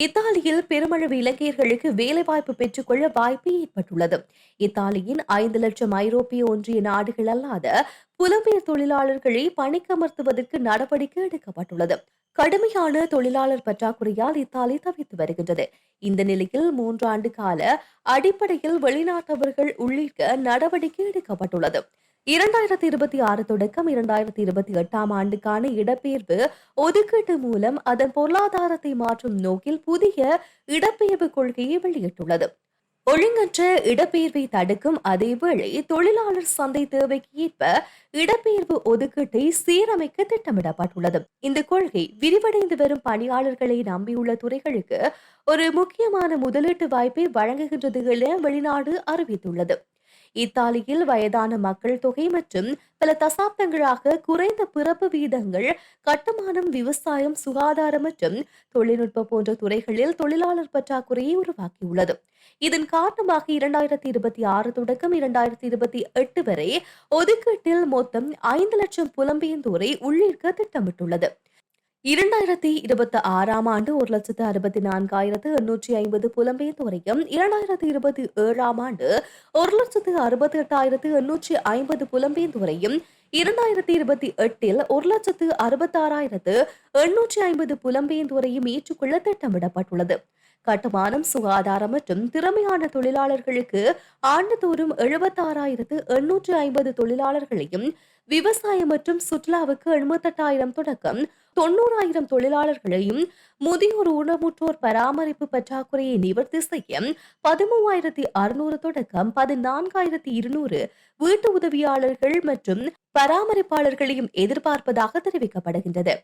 இத்தாலியில் பெருமளவு இலங்கையர்களுக்கு வேலைவாய்ப்பு பெற்றுக்கொள்ள வாய்ப்பு ஏற்பட்டுள்ளது. இத்தாலியின் ஐந்து லட்சம் ஐரோப்பிய ஒன்றிய நாடுகள் அல்லாத புலம்பெயர் தொழிலாளர்களை பணிக்கமர்த்துவதற்கு நடவடிக்கை எடுக்கப்பட்டுள்ளது. கடுமையான தொழிலாளர் பற்றாக்குறையால் இத்தாலி தவித்து வருகின்றது. இந்த நிலையில் மூன்றாண்டு கால அடிப்படையில் வெளிநாட்டவர்கள் உள்ளிட்ட நடவடிக்கை எடுக்கப்பட்டுள்ளது. இரண்டாயிரத்தி இருபத்தி ஆறு தொடக்கம் இரண்டாயிரத்தி இருபத்தி எட்டாம் ஆண்டுக்கான இடப்பெயர்வு ஒதுக்கீட்டு மூலம் அதன் பொருளாதாரத்தை மாற்றும் நோக்கில் புதிய இடப்பெயர்வு கொள்கையை வெளியிட்டுள்ளது. ஒழுங்கற்ற இடப்பெயர்வை தடுக்கும் அதேவேளை தொழிலாளர் சந்தை தேவைக்கு ஏற்ப இடப்பெயர்வு ஒதுக்கீட்டை சீரமைக்க திட்டமிடப்பட்டுள்ளது. இந்த கொள்கை விரிவடைந்து வரும் பணியாளர்களை நம்பியுள்ள துறைகளுக்கு ஒரு முக்கியமான முதலீட்டு வாய்ப்பை வழங்குகின்றது என வெளிநாடு அறிவித்துள்ளது. இத்தாலியில் வயதான மக்கள் தொகை மற்றும் பல தசாப்தங்களாக குறைந்த பிறப்பு வீதங்கள் கட்டுமானம் விவசாயம் சுகாதாரம் மற்றும் தொழில்நுட்ப போன்ற துறைகளில் தொழிலாளர் பற்றாக்குறையை உருவாக்கியுள்ளது. இதன் காரணமாக இரண்டாயிரத்தி இருபத்தி ஆறு தொடக்கம் இரண்டாயிரத்தி இருபத்தி எட்டு வரை ஒதுக்கீட்டில் மொத்தம் ஐந்து லட்சம் புலம்பெயர்ந்தோரை உள்ளிருக்க திட்டமிட்டுள்ளது. இரண்டாயிரத்தி இருபத்தி ஆறாம் ஆண்டு ஒரு லட்சத்து அறுபத்தி நான்காயிரத்து எண்ணூற்றி ஐம்பது புலம்பெயர்ந்தோரையும் இரண்டாயிரத்தி இருபத்தி ஏழாம் ஆண்டு ஒரு லட்சத்து அறுபத்தி எட்டாயிரத்து எண்ணூற்றி ஐம்பது புலம்பெயர்ந்தோரையும் இரண்டாயிரத்தி இருபத்தி எட்டில் ஒரு லட்சத்து அறுபத்தாறாயிரத்து எண்ணூற்றி ஐம்பது புலம்பெயர்ந்தோரையும் ஏற்றுக்கொள்ள திட்டமிடப்பட்டுள்ளது. கட்டுமானம் சுகாதாரம் மற்றும் திறமையான தொழிலாளர்களுக்கு ஆண்டுதோறும் எழுபத்தாறாயிரத்து எண்ணூற்றி ஐம்பது தொழிலாளர்களையும் விவசாயம் மற்றும் சுற்றுலாவுக்கு எண்பத்தெட்டாயிரம் தொடக்கம். தொண்ணூறாயிரம் தொழிலாளர்களையும் முதியோர் ஊனமுற்றோர் பராமரிப்பு பற்றாக்குறையை நிவர்த்தி செய்ய பதிமூவாயிரத்தி அறுநூறு தொடக்கம். பதினான்காயிரத்தி இருநூறு வீட்டு உதவியாளர்கள் மற்றும் பராமரிப்பாளர்களையும் எதிர்பார்ப்பதாக தெரிவிக்கப்படுகின்றது.